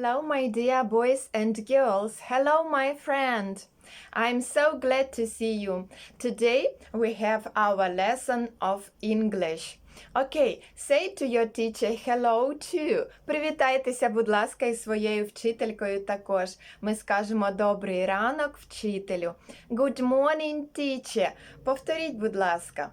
Hello, my dear boys and girls. Hello, my friend. I'm so glad to see you. Today we have our lesson of English. Okay, say to your teacher hello too. Привітайтеся, будь ласка, із своєю вчителькою також. Ми скажемо добрий ранок вчителю. Good morning, teacher. Повторіть, будь ласка.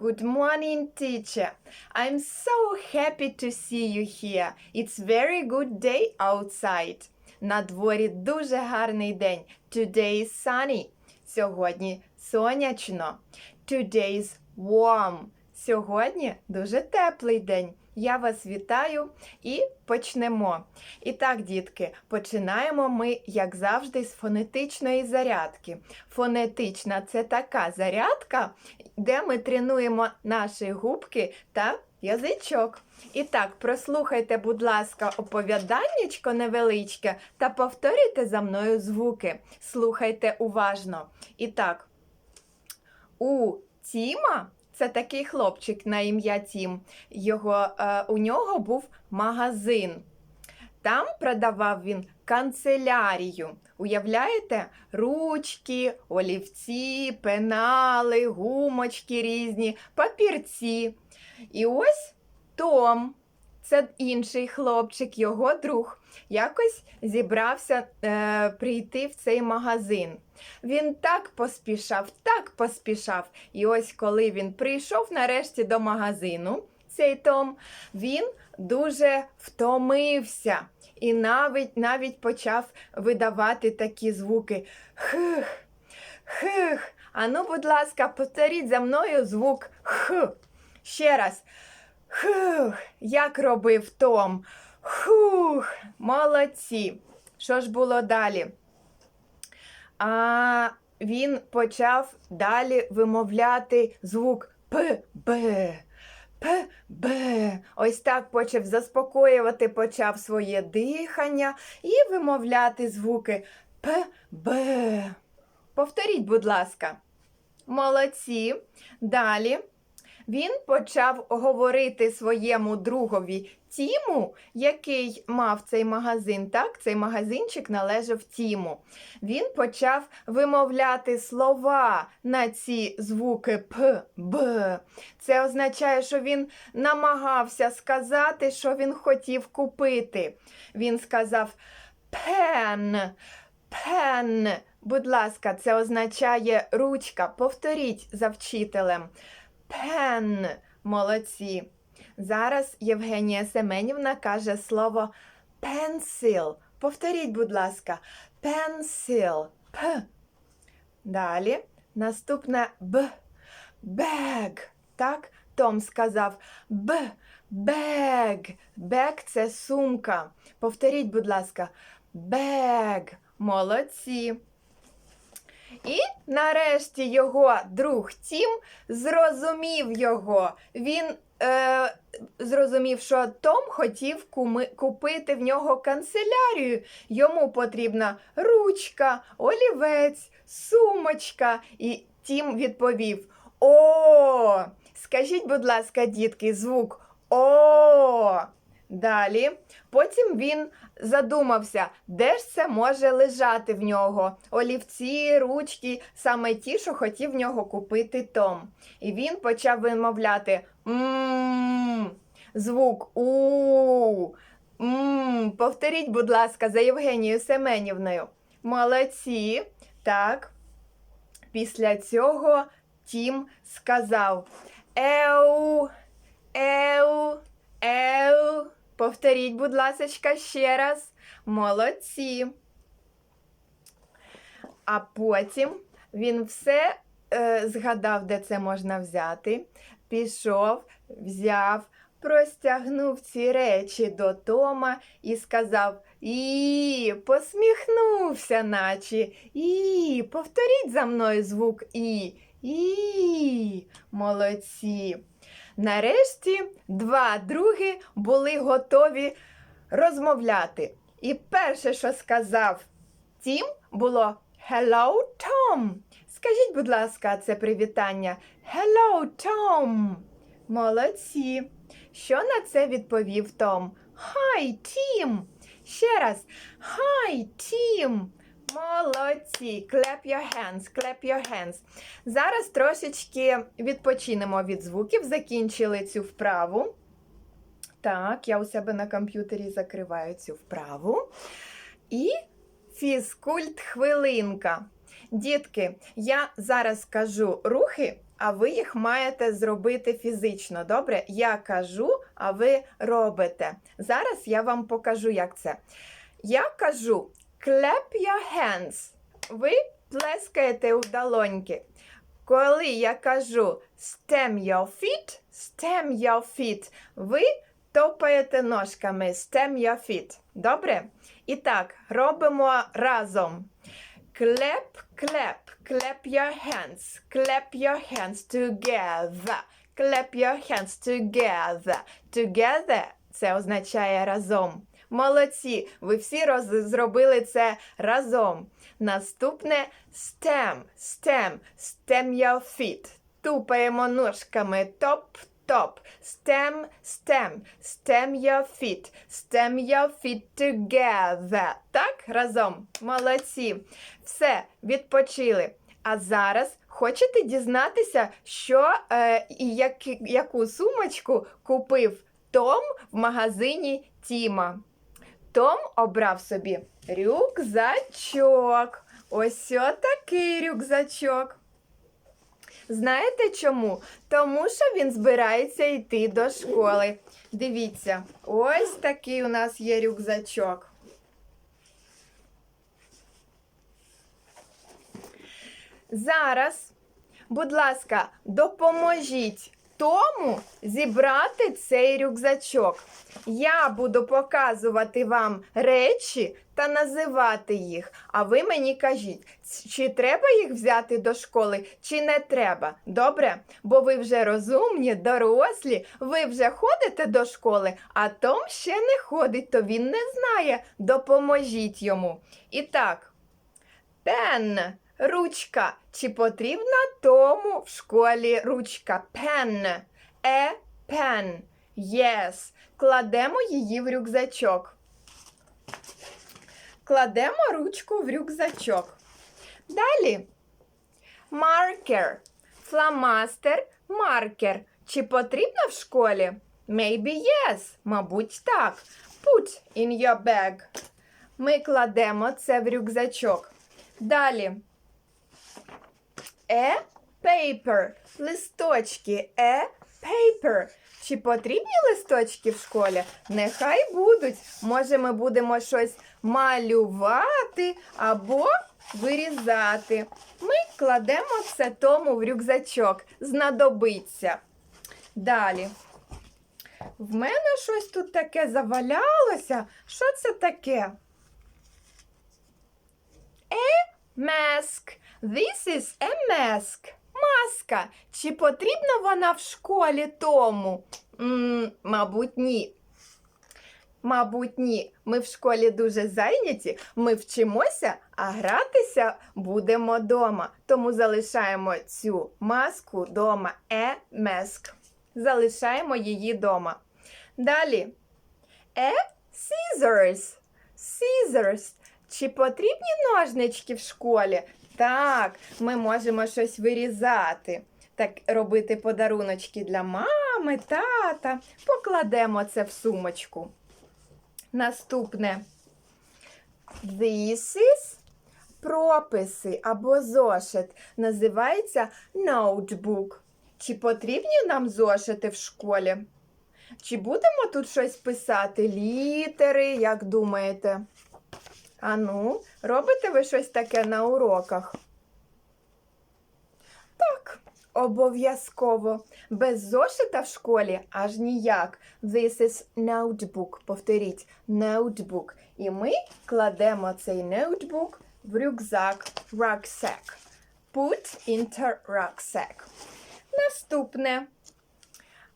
Good morning, teacher. I'm so happy to see you here. It's very good day outside. На дворі дуже гарний день. Today is sunny. Сьогодні сонячно. Today is warm. Сьогодні дуже теплий день. Я вас вітаю і почнемо. І так, дітки, починаємо ми, як завжди, з фонетичної зарядки. Фонетична це така зарядка, де ми тренуємо наші губки та язичок. І так, прослухайте, будь ласка, оповіданнячко невеличке та повторюйте за мною звуки. Слухайте уважно. І так, у Тіма. Це такий хлопчик на ім'я Тім. Його, е, у нього був магазин. Там продавав він канцелярію. Уявляєте? Ручки, олівці, пенали, гумочки різні, папірці. І ось Том, це інший хлопчик, його друг, якось зібрався е, прийти в цей магазин. Він так поспішав, так поспішав. І ось коли він прийшов нарешті до магазину, цей Том, він дуже втомився і навіть, навіть почав видавати такі звуки. Хих, хих. Ану, будь ласка, повторіть за мною звук Х. Ще раз. Хух, як робив Том. Хух, молодці. Що ж було далі? А він почав далі вимовляти звук П, Б. П, Б. Ось так почав заспокоювати, почав своє дихання і вимовляти звуки П, Б. Повторіть, будь ласка. Молодці. Далі він почав говорити своєму другові Тіму, який мав цей магазин. Так, цей магазинчик належав Тіму. Він почав вимовляти слова на ці звуки П, Б. Це означає, що він намагався сказати, що він хотів купити. Він сказав пен, пен. Будь ласка, це означає ручка. Повторіть за вчителем. Пен. Молодці. Зараз Євгенія Семенівна каже слово пенсил. Повторіть, будь ласка, пенсил. П. Далі. Наступне Б. Бег. Так, Том сказав Б. Бег. Бег це сумка. Повторіть, будь ласка, бег. Молодці. І нарешті його друг Тім зрозумів його. Він е, зрозумів, що Том хотів куми, купити в нього канцелярію. Йому потрібна ручка, олівець, сумочка. І Тім відповів: О! Скажіть, будь ласка, дітки, звук О. Далі. Потім він задумався, де ж це може лежати в нього. Олівці, ручки, саме ті, що хотів в нього купити Том. І він почав вимовляти м звук у. м Повторіть, будь ласка, за Євгенією Семенівною. Молодці. Так. Після цього Тім сказав Еу, еу, еу. Повторіть, будь ласка, ще раз. Молодці. А потім він все е, згадав, де це можна взяти. Пішов, взяв, простягнув ці речі до Тома і сказав І, посміхнувся, наче. І, повторіть за мною звук І. І, молодці. Нарешті два други були готові розмовляти. І перше, що сказав Тім, було Hello, Tom. Скажіть, будь ласка, це привітання. Hello, Tom. Молодці. Що на це відповів Том? Hi, Тім. Ще раз. Hi, Tim! Молодці! Clap your hands, clap your hands. Зараз трошечки відпочинемо від звуків, закінчили цю вправу. Так, я у себе на комп'ютері закриваю цю вправу. І фізкульт хвилинка. Дітки, я зараз кажу рухи, а ви їх маєте зробити фізично. Добре? Я кажу, а ви робите. Зараз я вам покажу, як це. Я кажу clap your hands. Ви плескаєте у долоньки. Коли я кажу stem your feet, stem your feet, ви топаєте ножками stem your feet. Добре? І так, робимо разом. Clap, clap, clap your hands, clap your hands together. Clap your hands together. Together це означає разом. Молодці! Ви всі роз... зробили це разом. Наступне stem, stem, stem your feet. Тупаємо ножками топ-топ. Stem, stem, stem your feet. Stem your feet together. Так, разом. Молодці. Все, відпочили. А зараз хочете дізнатися, що е, і як, яку сумочку купив Том в магазині Тіма. Том обрав собі рюкзачок. Ось такий рюкзачок. Знаєте чому? Тому що він збирається йти до школи. Дивіться, ось такий у нас є рюкзачок. Зараз, будь ласка, допоможіть тому зібрати цей рюкзачок. Я буду показувати вам речі та називати їх. А ви мені кажіть, чи треба їх взяти до школи, чи не треба. Добре? Бо ви вже розумні, дорослі, ви вже ходите до школи, а Том ще не ходить, то він не знає. Допоможіть йому. І так, пен. Ручка. Чи потрібна тому в школі ручка? Pen. Е pen. Yes. Кладемо її в рюкзачок. Кладемо ручку в рюкзачок. Далі. Маркер. Фламастер, маркер. Чи потрібно в школі? Maybe yes. Мабуть, так. Put in your bag. Ми кладемо це в рюкзачок. Далі. Е paper. Листочки. Е paper. Чи потрібні листочки в школі? Нехай будуть. Може, ми будемо щось малювати або вирізати. Ми кладемо це тому в рюкзачок. Знадобиться. Далі. В мене щось тут таке завалялося. Що це таке? Е mask. This is a mask. Маска. Чи потрібна вона в школі тому? м мабуть, ні. Мабуть, ні. Ми в школі дуже зайняті, ми вчимося, а гратися будемо дома. Тому залишаємо цю маску дома. Е меск. Залишаємо її дома. Далі. Е scissors. Scissors. Чи потрібні ножнички в школі? Так, ми можемо щось вирізати. Так, робити подаруночки для мами, тата. Покладемо це в сумочку. Наступне. This is прописи або зошит. Називається ноутбук. Чи потрібні нам зошити в школі? Чи будемо тут щось писати? Літери, як думаєте? Ану, робите ви щось таке на уроках? Так, обов'язково. Без зошита в школі аж ніяк. This is notebook. Повторіть, ноутбук. І ми кладемо цей ноутбук в рюкзак, rucksack. Put into rucksack. Наступне.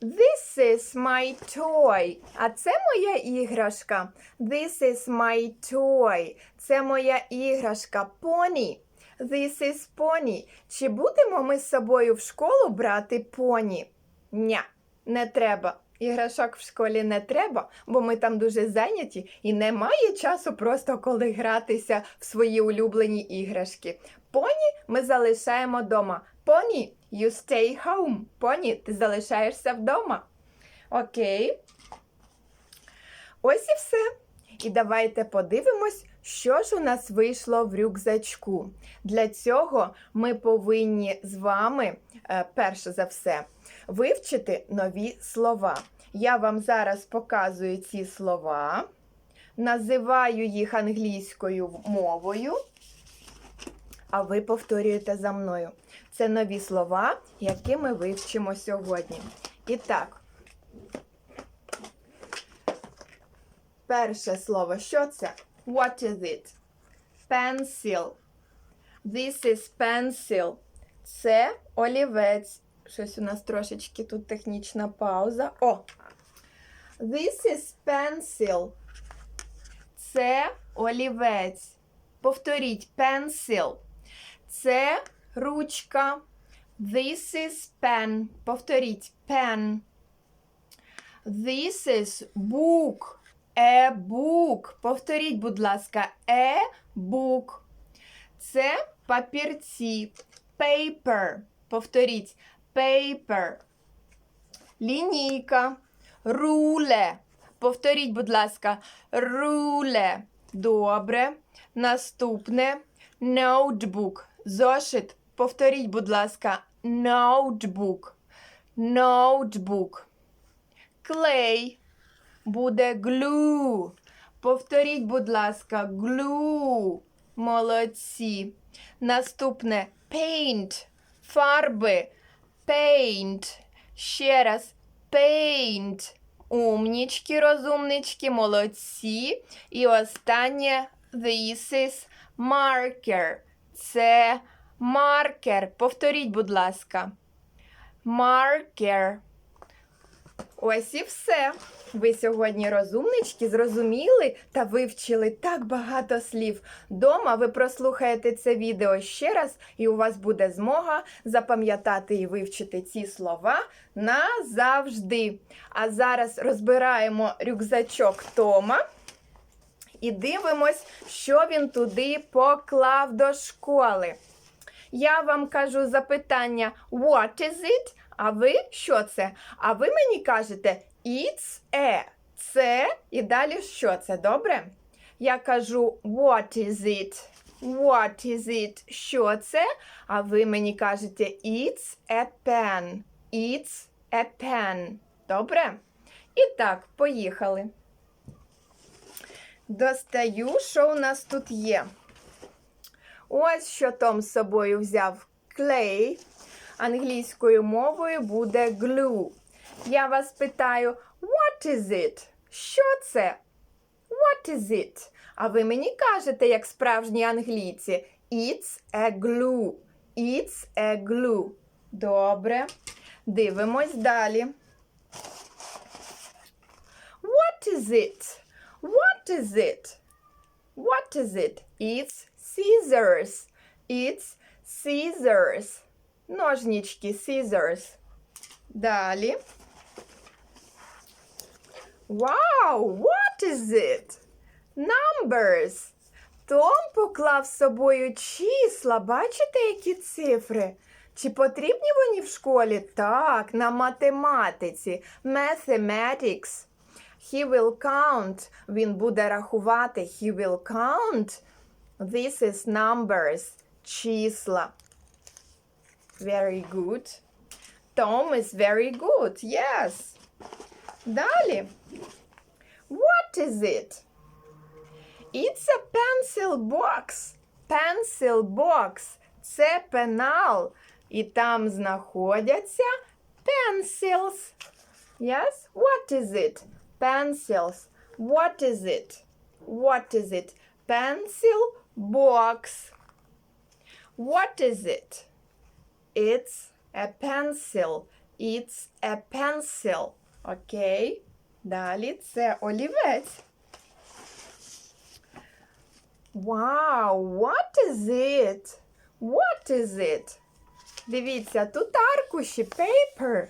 This is my toy. А це моя іграшка. This is my toy. Це моя іграшка. Поні. This is pony. Чи будемо ми з собою в школу брати поні? Ня, не треба. Іграшок в школі не треба, бо ми там дуже зайняті і немає часу просто коли гратися в свої улюблені іграшки. Поні ми залишаємо вдома. Поні, you stay home. Поні, ти залишаєшся вдома. Окей. Ось і все. І давайте подивимось, що ж у нас вийшло в рюкзачку. Для цього ми повинні з вами, е, перше за все, вивчити нові слова. Я вам зараз показую ці слова, називаю їх англійською мовою, а ви повторюєте за мною. Це нові слова, які ми вивчимо сьогодні. І так, перше слово, що це? What is it? Pencil. This is pencil. Це олівець. Щось у нас трошечки тут технічна пауза. О! This is pencil. Це олівець. Повторіть pencil. Це ручка. This is pen. Повторіть pen. This is book. A book. Повторіть, будь ласка, a book. Це папірці. Paper. Повторіть. Paper. Лінійка. Руле. Повторіть, будь ласка, руле. Добре. Наступне. Ноутбук. Зошит. Повторіть, будь ласка, ноутбук. Ноутбук. Клей. Буде glue. Повторіть, будь ласка, glue. Молодці. Наступне paint. Фарби. Paint. Ще раз. Paint. Умнічки, розумнички, молодці. І останнє this is marker. Це маркер. Повторіть, будь ласка. Маркер. Ось і все. Ви сьогодні розумнички, зрозуміли та вивчили так багато слів. Дома ви прослухаєте це відео ще раз, і у вас буде змога запам'ятати і вивчити ці слова назавжди. А зараз розбираємо рюкзачок Тома і дивимось, що він туди поклав до школи. Я вам кажу запитання What is it? А ви що це? А ви мені кажете It's a. Це і далі що це? Добре? Я кажу What is it? What is it? Що це? А ви мені кажете It's a pen. It's a pen. Добре? І так, поїхали. Достаю, що у нас тут є. Ось що Том з собою взяв клей. Англійською мовою буде glue. Я вас питаю, what is it? Що це? What is it? А ви мені кажете, як справжні англійці, It's a glue. It's a glue. Добре. Дивимось далі. What is it? What is it? What is it? It's scissors. It's scissors. Ножнички, scissors. Далі. Wow, what is it? Numbers. Том поклав з собою числа. Бачите, які цифри? Чи потрібні вони в школі? Так, на математиці. Mathematics. He will count. Він буде рахувати. He will count. This is numbers. Числа. Very good. Tom is very good. Yes. Далі. What is it? It's a pencil box. Pencil box. Це пенал. І там знаходяться pencils. Yes? What is it? Pencils. What is it? What is it? Pencil box. What is it? It's a pencil. It's a pencil. Окей. Далі це олівець. Wow, what is it? What is it? Дивіться, тут аркуші. Paper.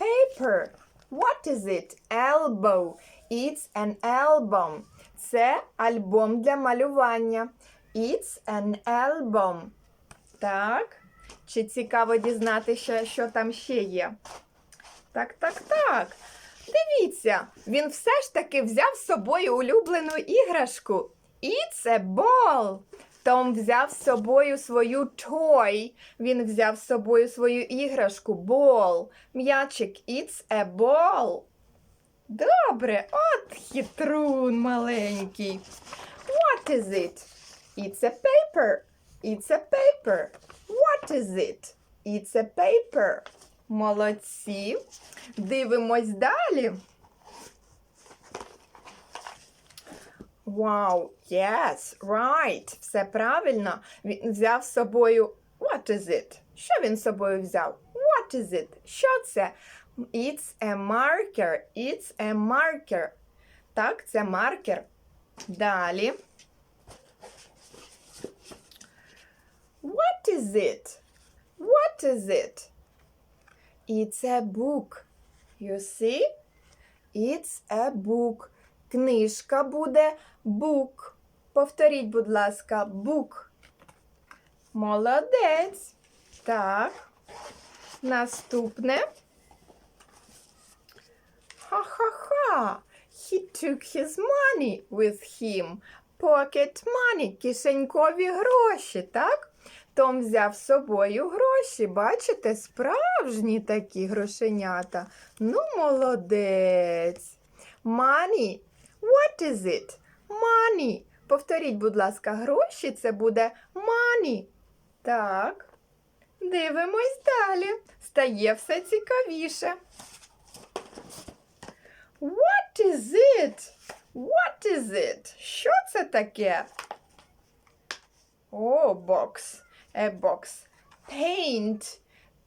Paper. What is it? Elbow. It's an album. Це альбом для малювання. It's an album. Так. Чи цікаво дізнатися, що там ще є? Так, так, так. Дивіться, він все ж таки взяв з собою улюблену іграшку. It's a ball. Том взяв з собою свою toy. Він взяв з собою свою іграшку ball. М'ячик, it's a ball. Добре, от хитрун маленький. What is it? It's a paper. It's a paper. What is it? It's a paper. Молодці. Дивимось далі. Wow, yes, right. Все правильно. Він взяв з собою. What is it? Що він з собою взяв? What is it? Що це? It's a marker. It's a marker. Так, це маркер. Далі. What is it? What is it? It's a book. You see? It's a book. Книжка буде book. Повторіть, будь ласка, book. Молодець. Так. Наступне. Ха-ха-ха. He took his money with him. Pocket money. Кишенькові гроші, так? Том взяв з собою гроші. Бачите, справжні такі грошенята. Ну, молодець. Money. What is it? Money. Повторіть, будь ласка, гроші це буде money. Так. Дивимось далі. Стає все цікавіше. What is it? What is it? Що це таке? О, бокс. Е, бокс. Paint.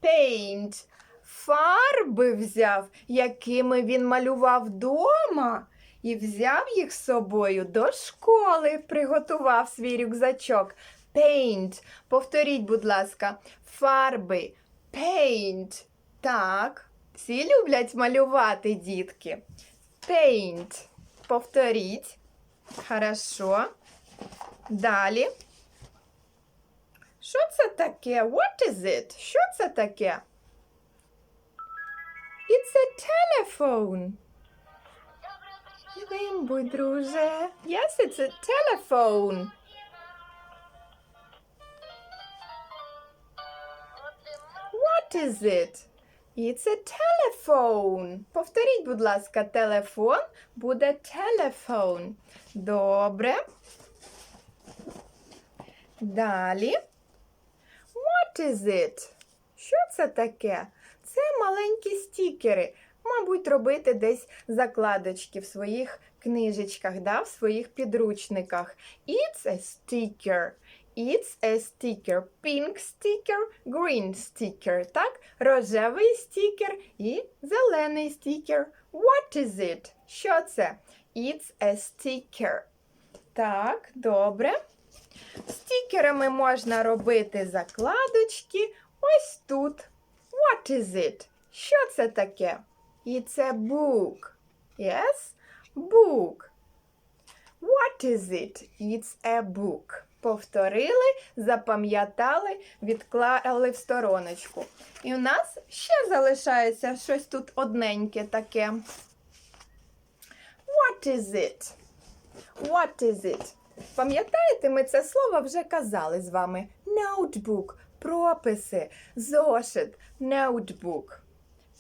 Paint. Фарби взяв, якими він малював дома, і взяв їх з собою до школи, приготував свій рюкзачок. Paint. Повторіть, будь ласка, фарби. Paint. Так. Всі люблять малювати, дітки. Paint. Повторіть. Хорошо. Далі. Що це таке? What is it? Що це таке? It's a telephone. Вимбуй, друже. Yes, it's a telephone. What is it? It's a telephone. Повторіть, будь ласка, телефон буде telephone. Добре. Далі. What is it? Що це таке? Це маленькі стікери. Мабуть, робити десь закладочки в своїх книжечках, да, в своїх підручниках. It's a sticker. It's a sticker. Pink sticker, green sticker. Так? Рожевий стікер і зелений стікер. What is it? Що це? It's a sticker. Так, добре. Стікерами можна робити закладочки ось тут. What is it? Що це таке? It's a book. Yes? Book. What is it? It's a book. Повторили, запам'ятали, відклали в стороночку. І у нас ще залишається щось тут одненьке таке. What is it? What is it? Пам'ятаєте, ми це слово вже казали з вами. Ноутбук, прописи, зошит, ноутбук.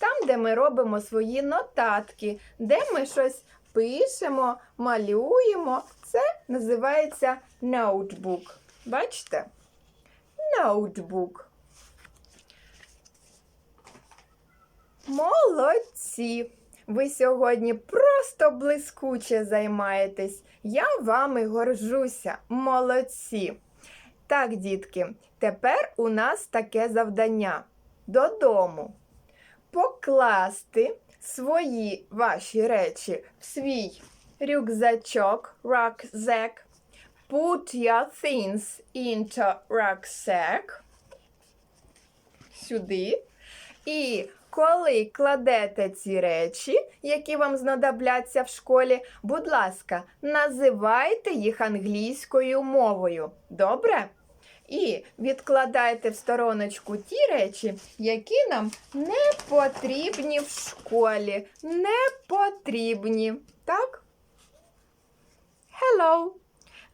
Там, де ми робимо свої нотатки, де ми щось пишемо, малюємо, це називається ноутбук. Бачите? Ноутбук. Молодці! Ви сьогодні просто блискуче займаєтесь. Я вами горжуся. Молодці. Так, дітки, тепер у нас таке завдання додому. Покласти свої ваші речі в свій рюкзачок, rucksack. Put your things into rucksack. Сюди. І коли кладете ці речі, які вам знадобляться в школі, будь ласка, називайте їх англійською мовою. Добре? І відкладайте в стороночку ті речі, які нам не потрібні в школі. Не потрібні. Так? Hello.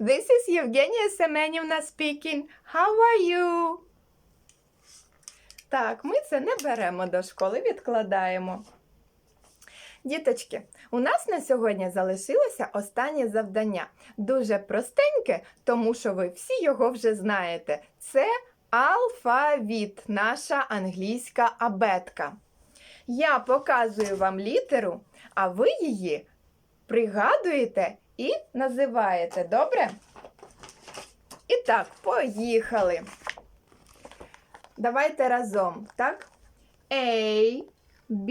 This is Євгенія Семенівна speaking. How are you? Так, ми це не беремо до школи, відкладаємо. Діточки, у нас на сьогодні залишилося останнє завдання. Дуже простеньке, тому що ви всі його вже знаєте. Це алфавіт, наша англійська абетка. Я показую вам літеру, а ви її пригадуєте і називаєте. Добре? І так, поїхали. Давайте разом, так? A, B,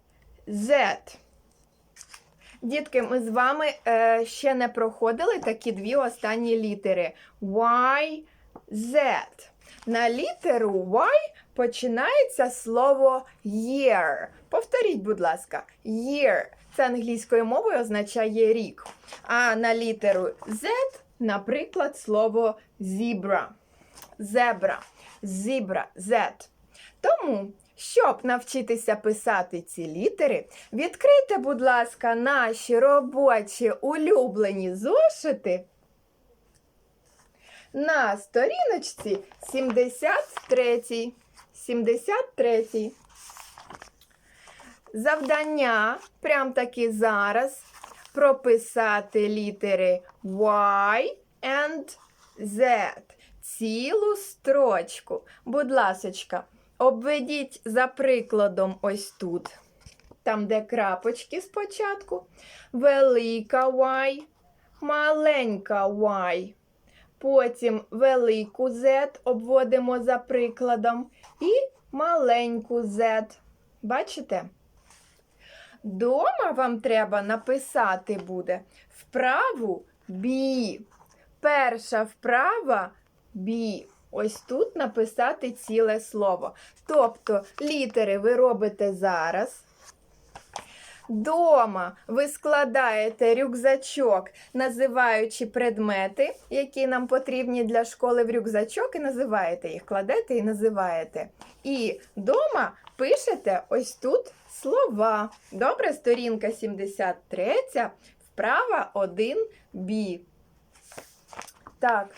Z. Дітки, ми з вами е, ще не проходили такі дві останні літери. Y, Z. На літеру Y починається слово year. Повторіть, будь ласка, year. Це англійською мовою означає рік. А на літеру Z, наприклад, слово zebra. Зебра, зібра, Z. Тому, щоб навчитися писати ці літери, відкрийте, будь ласка, наші робочі улюблені зошити на сторіночці 73. 73. Завдання прям таки зараз прописати літери Y and Z. Цілу строчку. Будь ласочка, обведіть за прикладом ось тут. Там, де крапочки спочатку. Велика Y, маленька Y. Потім велику Z обводимо за прикладом. І маленьку Z. Бачите? Дома вам треба написати буде вправу B. Перша вправа B. Ось тут написати ціле слово. Тобто літери ви робите зараз. Дома ви складаєте рюкзачок, називаючи предмети, які нам потрібні для школи в рюкзачок, і називаєте їх, кладете і називаєте. І дома пишете ось тут слова. Добре, сторінка 73, вправа 1b. Так.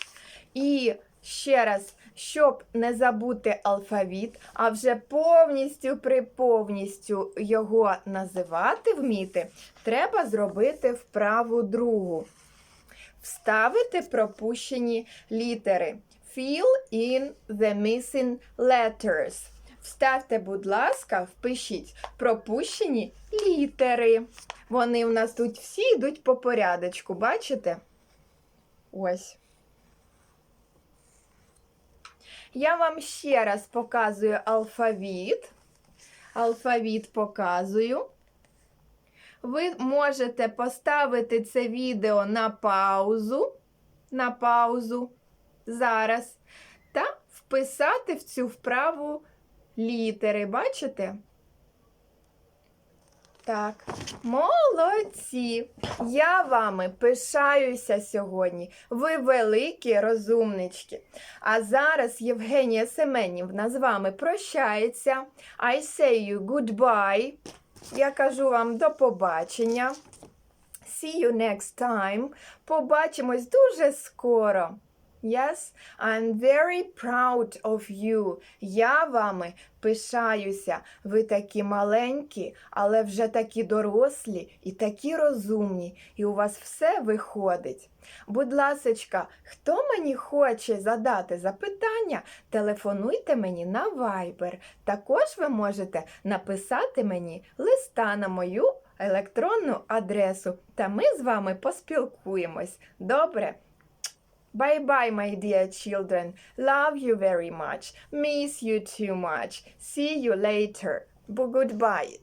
І ще раз, щоб не забути алфавіт, а вже повністю при повністю його називати вміти, треба зробити вправу другу. Вставити пропущені літери. Fill in the missing letters. Вставте, будь ласка, впишіть пропущені літери. Вони в нас тут всі йдуть по порядочку, бачите? Ось. Я вам ще раз показую алфавіт. Алфавіт показую. Ви можете поставити це відео на паузу, на паузу зараз та вписати в цю вправу літери. Бачите? Так, молодці! Я вами пишаюся сьогодні. Ви великі розумнички. А зараз Євгенія Семенівна з вами прощається. I say you goodbye. Я кажу вам до побачення. See you next time. Побачимось дуже скоро. Yes, I'm very proud of you. Я вами пишаюся. Ви такі маленькі, але вже такі дорослі і такі розумні, і у вас все виходить. Будь ласочка, хто мені хоче задати запитання, телефонуйте мені на Viber. Також ви можете написати мені листа на мою електронну адресу, та ми з вами поспілкуємось. Добре? Bye bye, my dear children. Love you very much. Miss you too much. See you later. Goodbye.